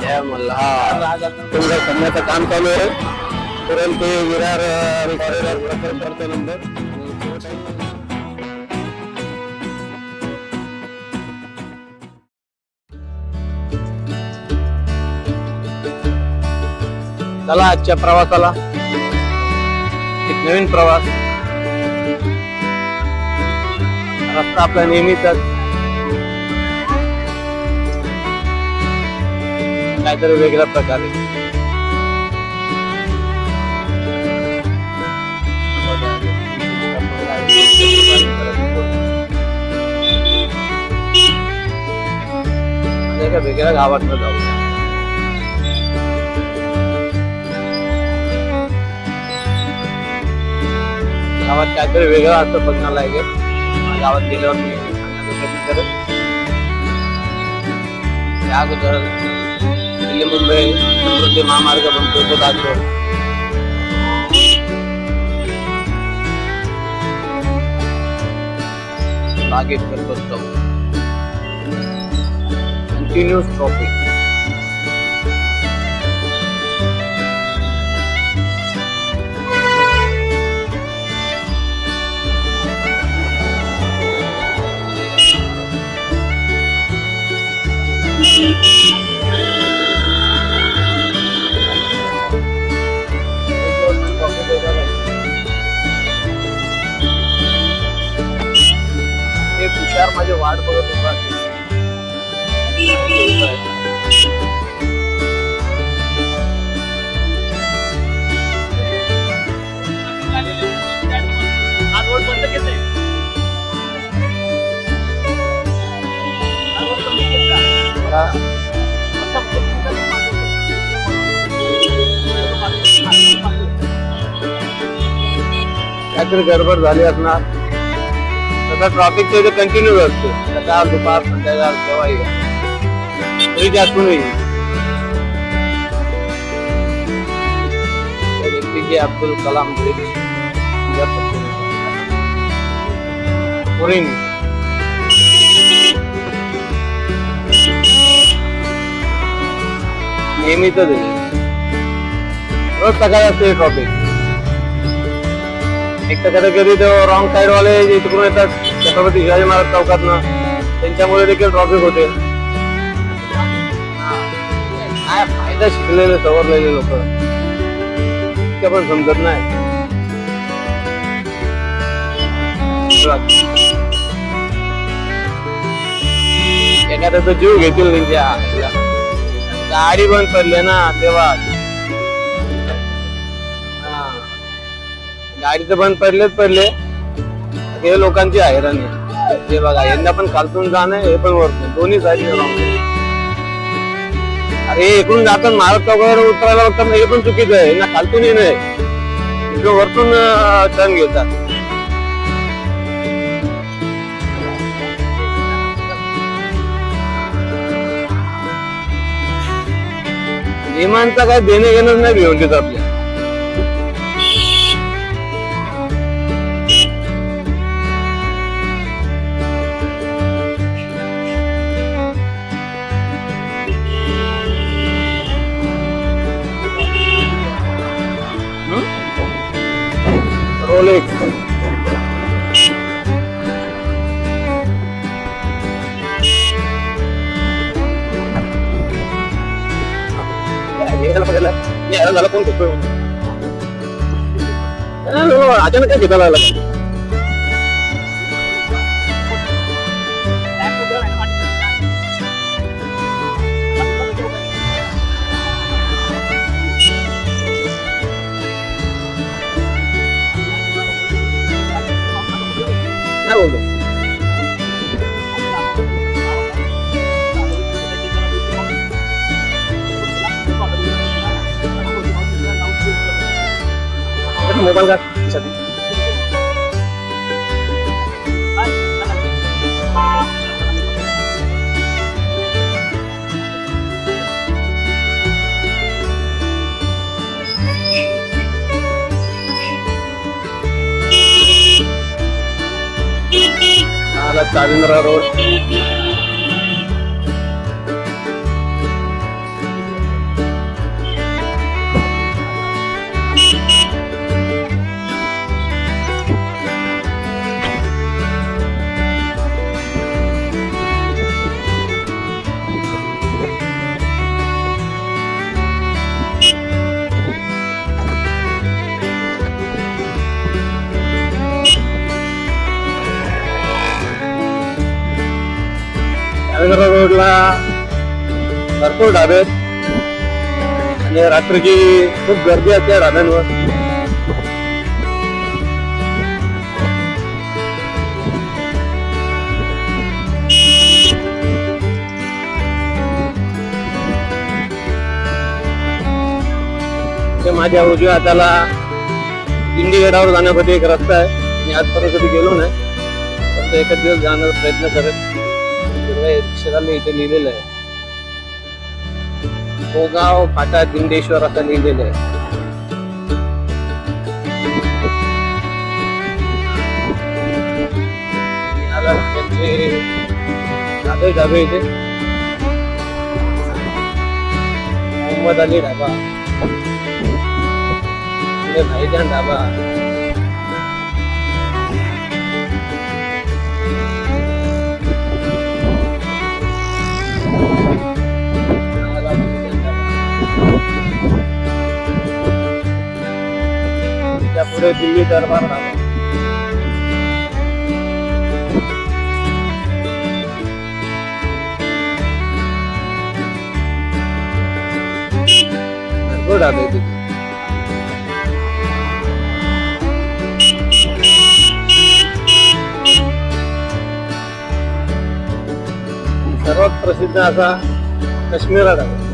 जय मल्हार तुमच्या करण्याचं काम चालू आहे परंतु विरार आणि कॉरिडॉर प्रकल्पाचा चला आजच्या प्रवासाला. नवीन प्रवास. रस्ता आपला नेहमीचाच. काहीतरी वेगळ्या प्रकारे. म्हणजे वेगळ्या गावात जाऊ गावात काहीतरी वेगळं असं बघण्याला आहे गावात गेल्यावर मी सांगण्याचा प्रयत्न करेन. त्या अगोदर दिल्ली मुंबई समृद्धी महामार्ग बनतो तो दाखव बागेत करत करतो कंटिन्युअस ट्रॉफिक तुषार माझी वाट बघत उभा काहीतरी गडबड झाली असणार कंटिन्यू असतो सकाळ दुपार संध्याकाळ केव्हाही तरी जास्त एपीजे अब्दुल कलाम ब्रिज पुरीन नेहमीच आहे रोज सकाळी असते ट्रॉफिक एक तर कधी कधी रॉंग साईड वाले जे तिकडून येतात छत्रपती शिवाजी महाराज चौकातनं त्यांच्यामुळे देखील ट्रॉफिक होते काय फायदा शिकलेले सवरलेले लोक ते पण समजत नाही एखाद्याचा जीव घेतील त्यांच्या ह्याला. गाडी बंद पडली ना तेव्हा. गाडी तर बंद पडलेच पडले. हे लोकांची हैराणी हे बघा यांना पण खालतून जाणं हे पण वरतून. दोन्ही साईड अरे हे इकडून जातात महाराज चौकावर उतरायला बघतात हे पण चुकीचं आहे. यांना खालतून येणं आहे. वरतून टर्न घेतात. विमानचा काय देणे घेणं नाही भिवंडीत आपल्या. अचानक काय घेता लागला काय बोलतो मोबाईल का खिशात? आपला रोडला भरपूर ढाबे आहेत. आणि रात्रीची खूप गर्दी असते ढाब्यांवर. ते माझ्या उजव्या हाताला इंडिगेटावर जाण्यासाठी एक रस्ता आहे. मी आजपर्यंत कधी गेलो नाही. फक्त एकच दिवस जाण्याचा प्रयत्न करेल हिरव्या अक्षराने इथे लिहिलेलं आहे गोगाव फाटा दिंडेश्वर असं लिहिलेलं आहे याला त्यांचे ढाबे ढाबे इथे मोहम्मद अली ढाबा पुढे भाईजान ढाबा पुढे दिल्ली दरबार ढाबा तिथे. सर्वात प्रसिद्ध असा काश्मीरा ढाबा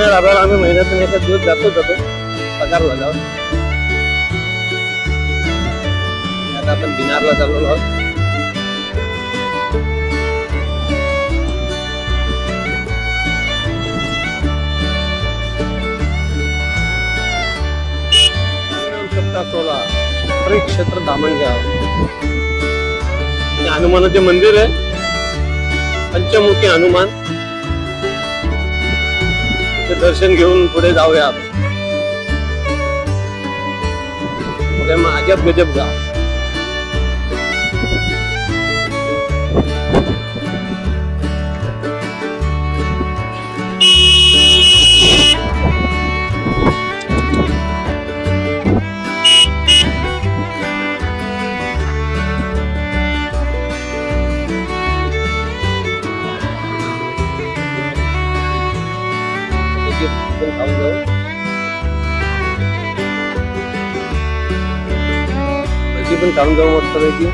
काश्मीर ढाब्याला आम्ही महिन्यातून एकच दिवस जातो जातो. पगार झाल्यावर आता आपण बिनारला चाललो आहोत. सोळा. क्षेत्र दामणगाव. हनुमानाचे मंदिर आहे. पंचमुखी हनुमान. ते दर्शन घेऊन पुढे जाऊया आपण. गजब जा. खाऊन जाऊ मस्त पैकी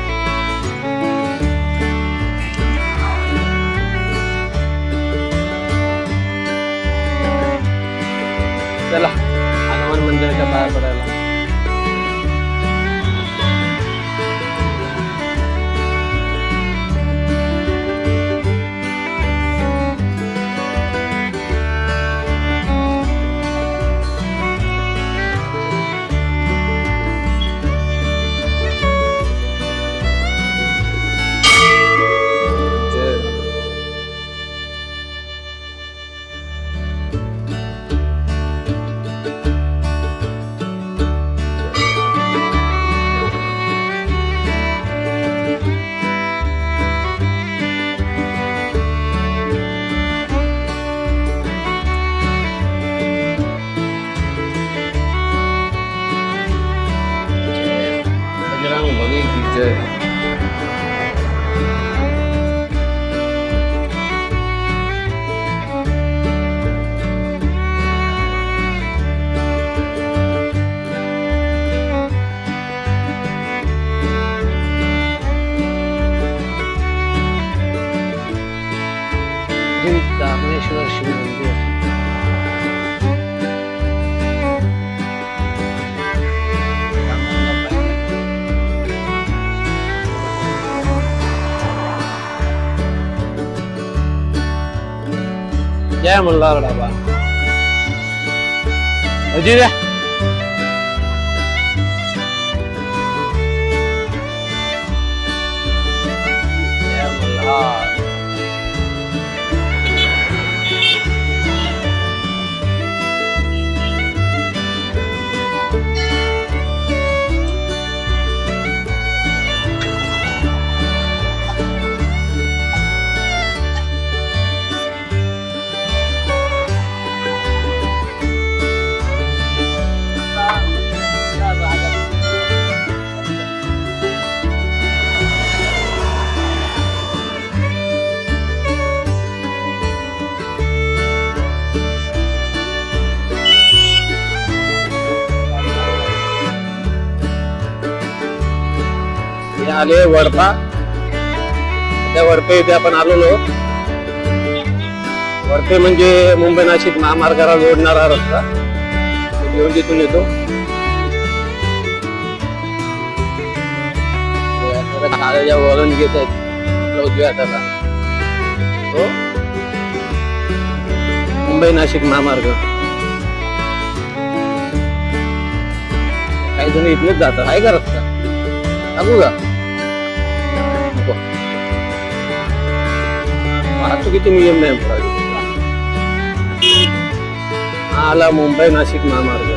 चला हनुमान मंदिराच्या पाया पडायला. दामेश्वर शिव मंदिर जय मल्हार ढाबा आले वडपा. त्या वडपे इथे आपण आलेलो वडपे म्हणजे मुंबई नाशिक महामार्गाला जोडणारा रस्ता. येऊन तिथून येतो. काळ्या वळण घेत आहेत उजव्या हाताला. तो मुंबई नाशिक महामार्ग. काही जण इथलेच जातात. आहे का रस्ता? सांगू का? वाहतुकीचे नियम नाही हा आला मुंबई नाशिक महामार्ग.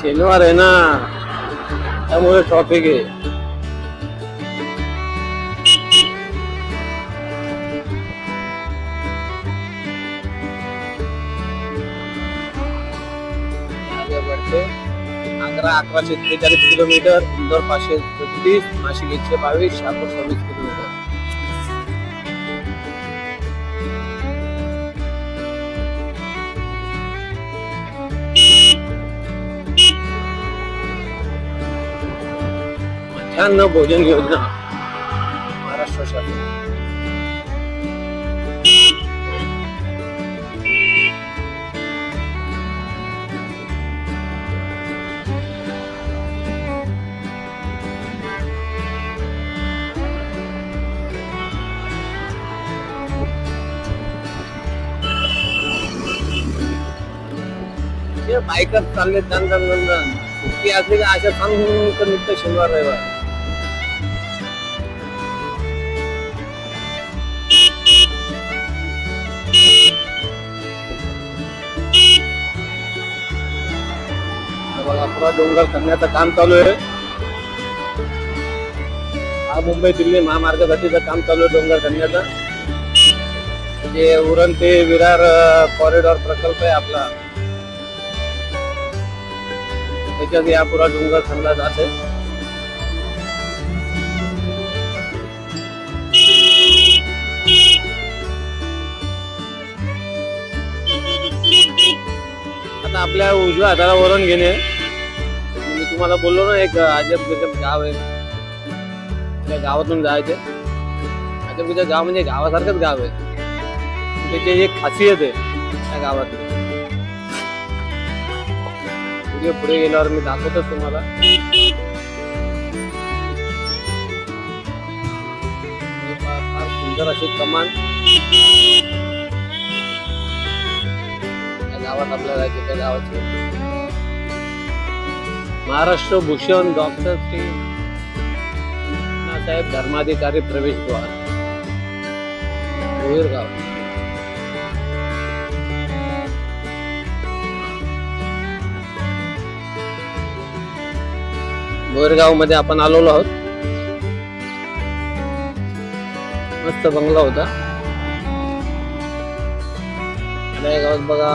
शनिवार आहे ना. त्यामुळे ट्रॉफिक आहे आगे बढ़ते. आग्रा अकराशे त्रेचाळीस किलोमीटर इंदोर पाचशे छत्तीस नाशिक एकशे बावीस शहापूर सव्वीस किलोमीटर मध्यान्ह भोजन योजना महाराष्ट्र शासन हे चालले दन दन दन सुट्टी असली का अशा सांगून निघतं शनिवार रविवार हे डोंगर करण्याचं काम चालू आहे. हा मुंबई दिल्ली महामार्गासाठीचं काम चालू आहे डोंगर करण्याचं. जे उरण ते विरार कॉरिडॉर प्रकल्प आहे आपला. त्याच्यात या पुरा डोंगर खणला जात आहे. आता आपल्या उजव्या हाताला वरण घेणे. तुम्हाला बोललो ना एक अजब गजब गाव आहे. त्या गावातून जायचे अजब गजब गाव म्हणजे गावासारखंच गाव आहे. त्याची एक खासियत आहे त्या गावातली. व्हिडिओ पुढे गेल्यावर मी दाखवतोच तुम्हाला. फार सुंदर अशी कमान. त्या गावात आपल्याला जायचं त्या गावाची. महाराष्ट्र भूषण डॉक्टर श्री साहेब धर्माधिकारी प्रवेशद्वार द्वार गाव बोरगावमध्ये आपण आलेलो आहोत. मस्त बंगला होता. गावात बघा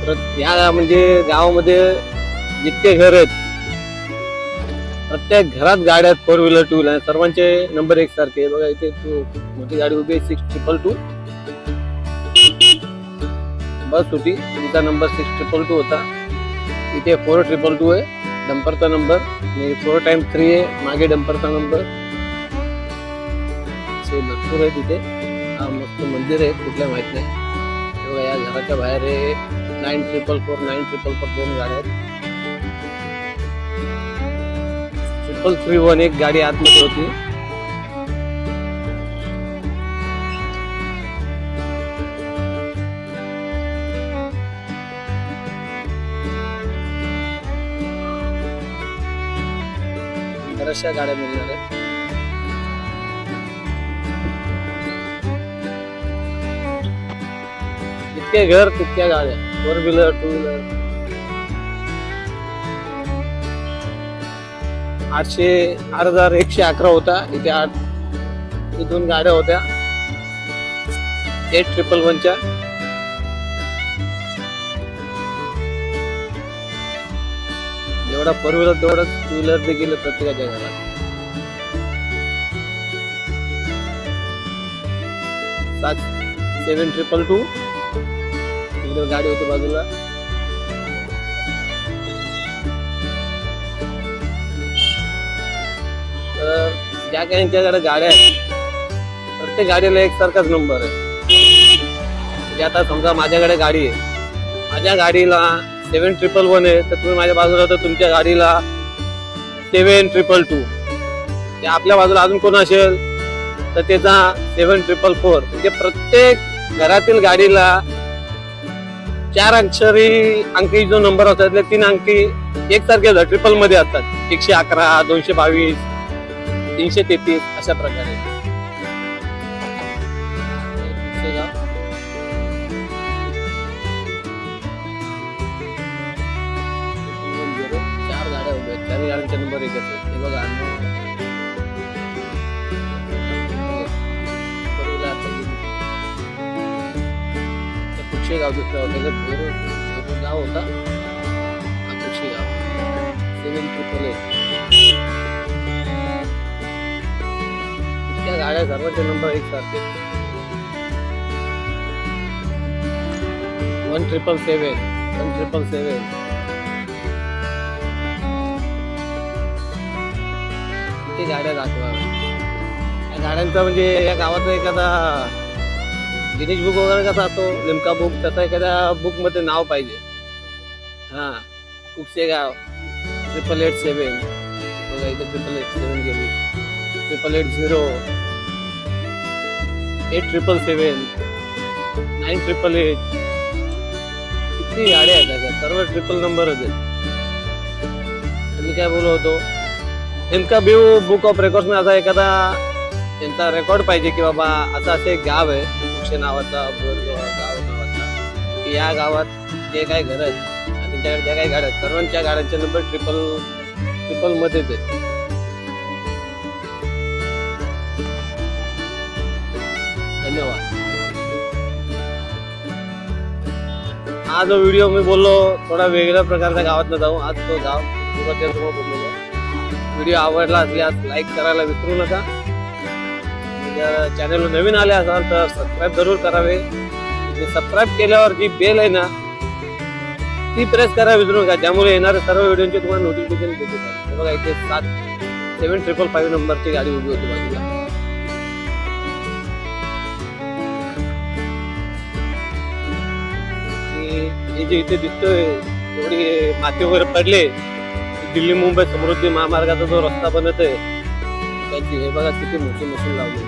परत या म्हणजे गावामध्ये जितके घर आहेत प्रत्येक घरात गाड्या आहेत फोर व्हीलर टू व्हीलर सर्वांचे नंबर एक सारखे बघा इथे टू मोठी गाडी उभी आहे सिक्स ट्रिपल टू बस होती तिचा नंबर सिक्स ट्रिपल टू होता. इथे फोर ट्रिपल टू आहे डंपरचा नंबर आणि फोर टाइम थ्री आहे मागे डंपरचा नंबर असे भरपूर आहे तिथे हा मस्त मंदिर आहे कुठल्या माहीत नाही. बघा या घराच्या बाहेर आहे nine triple four nine triple four दोन गाड्या आहेत. ट्रिपल थ्री वन एक गाडी आतमध्ये होती बऱ्याचशा गाड्या मिळणार आहेत जितके घर तितक्या गाड्या फोर व्हीलर टू व्हीलर आठशे आठ हजार एकशे अकरा होता. इथे आठ इथे दोन गाड्या होत्या. एट ट्रिपल वनच्या जेवढा फोर व्हीलर तेवढाच टू व्हीलर देखील प्रत्येकाच्या घरात. सात सेवन ट्रिपल टू तिकडे गाडी होती बाजूला. तर ज्या काही यांच्याकडे गाड्या आहेत प्रत्येक गाडीला एकसारखाच नंबर आहे. म्हणजे आता समजा माझ्याकडे गाडी आहे. माझ्या गाडीला सेवन ट्रिपल वन आहे तर तुम्ही माझ्या बाजूला तर तुमच्या गाडीला सेवन ट्रिपल टू ते आपल्या बाजूला अजून कोण असेल? तर त्याचा सेवन ट्रिपल फोर म्हणजे प्रत्येक घरातील गाडीला चार अक्षरी अंकी जो नंबर असतात तीन अंकी एकसारखे ट्रिपलमध्ये असतात. एकशे अकरा दोनशे बावीस तीनशे तेहतीस अशा प्रकारे. चार गाड्या उभ्या आहेत. चार गाड्यांचे नंबर एक आहेत. हे बघा कुक्षे गाव दुसरं गाव होता. कुक्षे गाव? सेवन ट्रिपल गाड्या सर्वांचे नंबर एक सारखे. One triple seven one triple seven किती गाड्या दाखवा. या गाड्यांचा म्हणजे या गावाचा एखादा गिनीज बुक वगैरे कसा असतो? नेमका बुक तसा एखाद्या बुकमध्ये नाव पाहिजे. हा कुपसे गाव. ट्रिपल एट सेवन बघा इथे ट्रिपल एट सेवन गेली. Triple eight zero eight triple seven nine triple eight किती गाड्या आहेत त्याच्यात? सर्व ट्रिपल नंबरच आहेत. तुम्ही काय बोलू होतो? इनका ब्यू बुक ऑफ रेकॉर्डमध्ये असा एखादा त्यांचा रेकॉर्ड पाहिजे की बाबा असं असं एक गाव आहे. नावाचा बोरगाव गाव नावाचा. की या गावात जे काही घर आहेत आणि त्यांच्याकडे ज्या काही गाड्या आहेत सर्वांच्या गाड्यांचे नंबर ट्रिपल ट्रिपल मध्येच आहेत. धन्यवाद। हा जो व्हिडिओ मी बोललो थोडा वेगळ्या प्रकारचा गावात जाऊ. आज तो गाव समोर बोललेलो व्हिडिओ आवडला असल्यास लाईक करायला विसरू नका. चॅनल नवीन आले असाल तर सबस्क्राईब जरूर करावे. सबस्क्राईब केल्यावर जी बेल आहे ना ती प्रेस करायला विसरू नका. त्यामुळे येणारे सर्व व्हिडिओचे तुम्हाला नोटिफिकेशन देते बघा इथे सात सेवन ट्रिपल फाईव्ह नंबरची गाडी उभी होती बाजूला. हे जे इथे दिसतोय एवढी माती वगैरे पडले दिल्ली मुंबई समृद्धी महामार्गाचा जो रस्ता बनत आहे त्याची हे बघा किती मोठी मशीन लावली